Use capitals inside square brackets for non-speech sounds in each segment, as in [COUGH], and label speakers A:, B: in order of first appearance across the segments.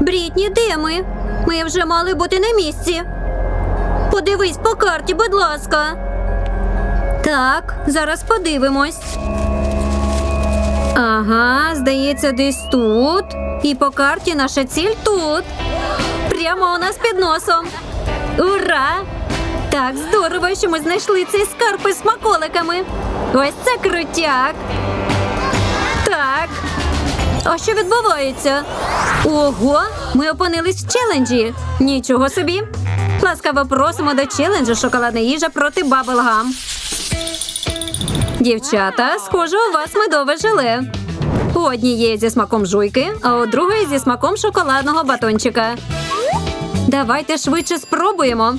A: Брітні, де ми? Ми вже мали бути на місці. Подивись по карті, будь ласка. Так, зараз подивимось. Ага, здається, десь тут. І по карті наша ціль тут. Прямо у нас під носом. Ура! Так здорово, що ми знайшли цей скарб із смаколиками. Ось це крутяк. А що відбувається? Ого, ми опинились в челенджі. Нічого собі. Ласкаво просимо до челенджу шоколадна їжа проти Баблгам. Дівчата, схоже, у вас медове желе. У однієї зі смаком жуйки, а у другої зі смаком шоколадного батончика. Давайте швидше спробуємо.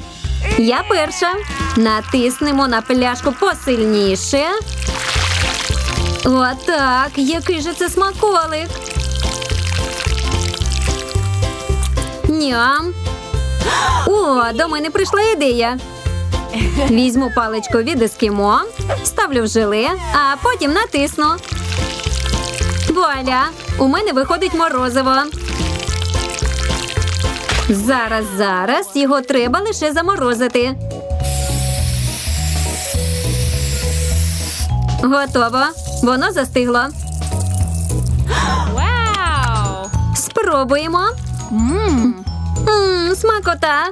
A: Я перша. Натиснемо на пляшку посильніше. Отак. Який же це смаколик. Ням. О, до мене прийшла ідея. Візьму паличку від ескімо, ставлю в желе, а потім натисну. Вуаля! У мене виходить морозиво. Зараз, зараз його треба лише заморозити. Готово. Воно застигло.
B: Wow!
A: Спробуємо.
B: Mmm.
A: Мм, смакота.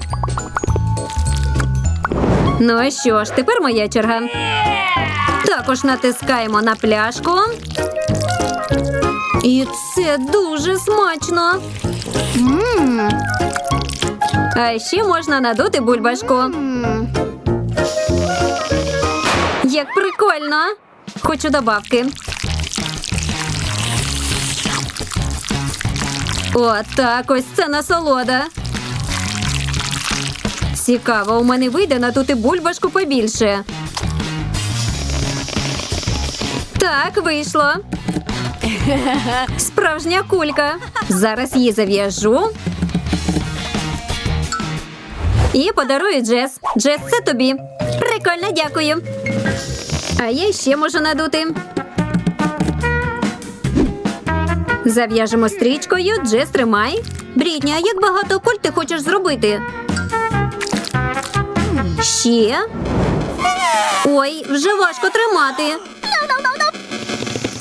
A: Ну що ж, тепер моя черга. Також натискаємо на пляшку. І це дуже смачно.
B: Mmm.
A: А ще можна надути бульбашку. Як прикольно. Хочу добавки. О, так, ось це насолода. Цікаво, у мене вийде надути бульбашку побільше. Так, вийшло. Справжня кулька. Зараз її зав'яжу. І подарую Джес. Джес, це тобі. Прикольно, дякую. А я ще можу надути. Зав'яжемо стрічкою, Джес, тримай. Брітні, а як багато куль ти хочеш зробити? Ще. Ой, вже важко тримати.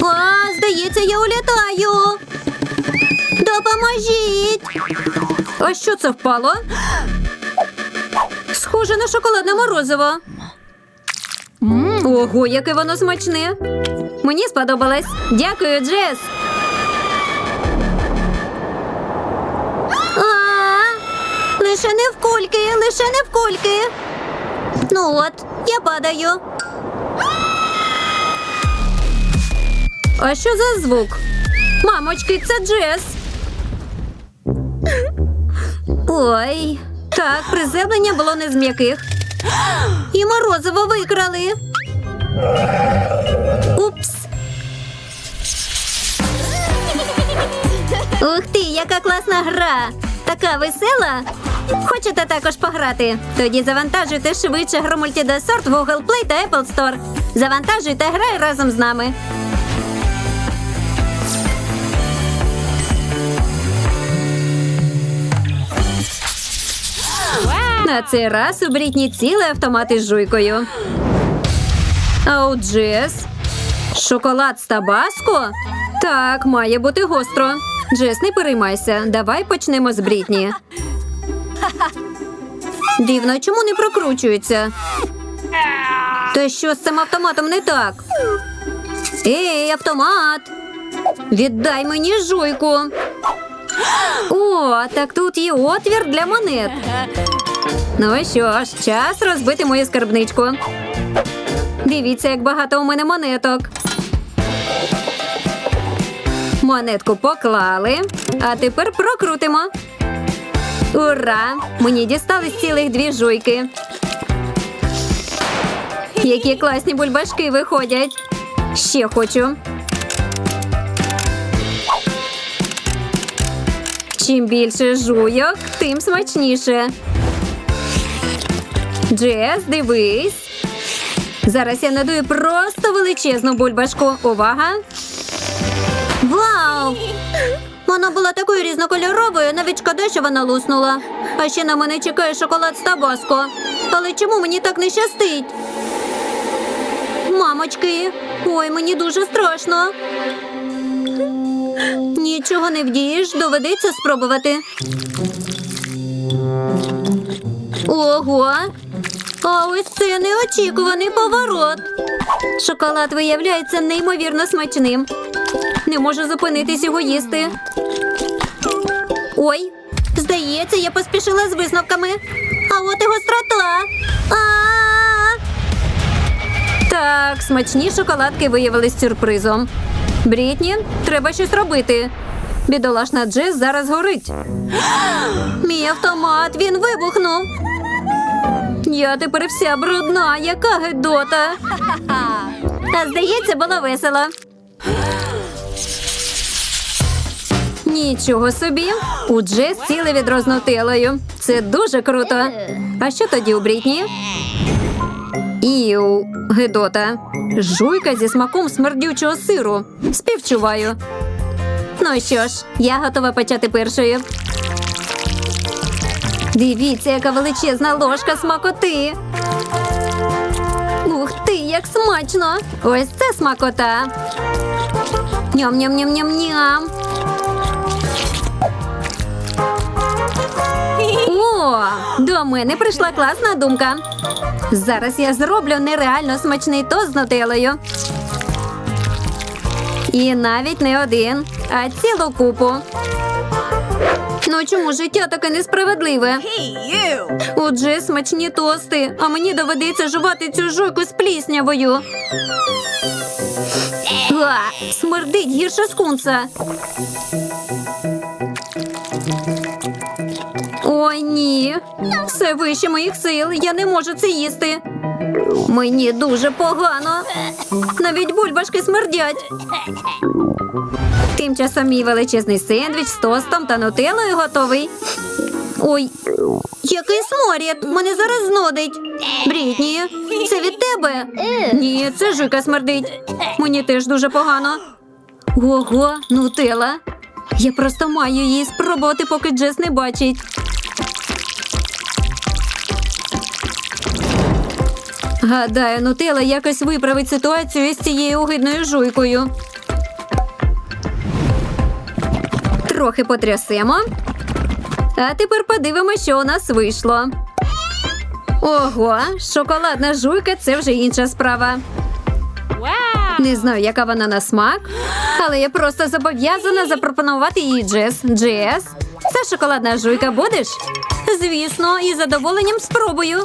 A: А, здається, я улітаю. Допоможіть. А що це впало? Схоже на шоколадне морозиво. Ого, яке воно смачне. Мені сподобалось. Дякую, Джес. Лише не в кульки, лише не в кульки. Ну от, я падаю. А що за звук? Мамочки, це Джес. Ой, так, приземлення було не з м'яких. [GASPS] І морозиво викрали. Упс. [LAUGHS] Ух ти, яка класна гра! Така весела. Хочете також пограти? Тоді завантажуйте швидше гру Multidesort в Google Play та Apple Store. Завантажуйте грай разом з нами. На цей раз у Брітні цілий автомат із жуйкою. А у Джес? Шоколад з табаско? Так, має бути гостро. Джес, не переймайся. Давай почнемо з Брітні. Дивно, чому не прокручується? Та що з цим автоматом не так? Ей, автомат! Віддай мені жуйку. О, так тут є отвір для монет. Ну що ж, час розбити мою скарбничку. Дивіться, як багато у мене монеток. Монетку поклали, а тепер прокрутимо. Ура! Мені дістались цілих дві жуйки. Які класні бульбашки виходять. Ще хочу. Чим більше жуйок, тим смачніше. Джес, дивись. Зараз я надую просто величезну бульбашку. Увага! Вау! Вона була такою різнокольоровою, навіть шкода, що вона луснула. А ще на мене чекає шоколад з табаско. Але чому мені так не щастить? Мамочки, ой, мені дуже страшно. Нічого не вдієш, доведеться спробувати. Ого! А ось це неочікуваний поворот. Шоколад виявляється неймовірно смачним. Не можу зупинитись його їсти. Ой, здається, я поспішила з висновками. А от і гострота. А-а-а! Так, смачні шоколадки виявились сюрпризом. Брітні, треба щось робити. Бідолашна Джес зараз горить. [GASPS] Мій автомат, він вибухнув. Я тепер вся брудна, яка гидота. А здається, було весело. Нічого собі. У Джес ціле відро з нутеллою. Це дуже круто. А що тоді у Брітні? Іу, гидота. Жуйка зі смаком смердючого сиру. Співчуваю. Ну що ж, я готова почати першою. Дивіться, яка величезна ложка смакоти. Ух ти, як смачно! Ось це смакота. Ням-ням-ням-ням-ням. О, до мене прийшла класна думка. Зараз я зроблю нереально смачний тост з нутеллою. І навіть не один, а цілу купу. Ну чому життя таке несправедливе? Отже, смачні тости, а мені доведеться жувати цю жуйку з пліснявою. Га, смердить гірше скунса. Ой, ні. Все вище моїх сил. Я не можу це їсти. Мені дуже погано. Навіть бульбашки смердять. Тим часом мій величезний сендвіч з тостом та нутеллою готовий. Ой, який сморід! Мене зараз знодить. Брітні, це від тебе? Ні, це жуйка смердить. Мені теж дуже погано. Ого, нутелла. Я просто маю її спробувати, поки Джес не бачить. Гадаю, нутелла якось виправить ситуацію з цією огидною жуйкою. Трохи потрясемо. А тепер подивимося, що у нас вийшло. Ого, шоколадна жуйка це вже інша справа. Не знаю, яка вона на смак, але я просто зобов'язана запропонувати їй Джес. Джес, це шоколадна жуйка будеш? Звісно, із задоволенням спробую.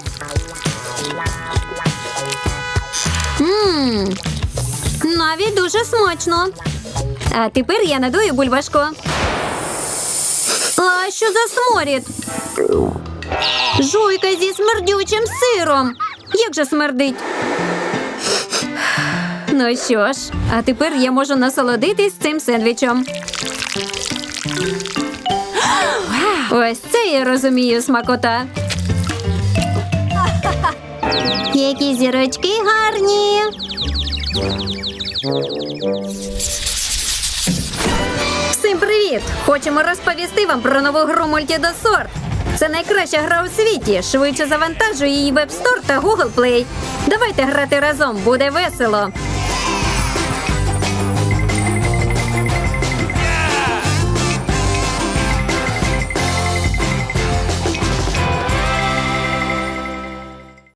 A: Мм, навіть дуже смачно. А тепер я надую бульбашку. А що за сморід? Жуйка зі смердючим сиром. Як же смердить? Ну що ж, а тепер я можу насолодитись цим сендвічем. Ось це я розумію смакота. Які зірочки гарні. Всім привіт! Хочемо розповісти вам про нову гру Multidosort. Це найкраща гра у світі. Швидше завантажуй її в App та Google Play. Давайте грати разом, буде весело.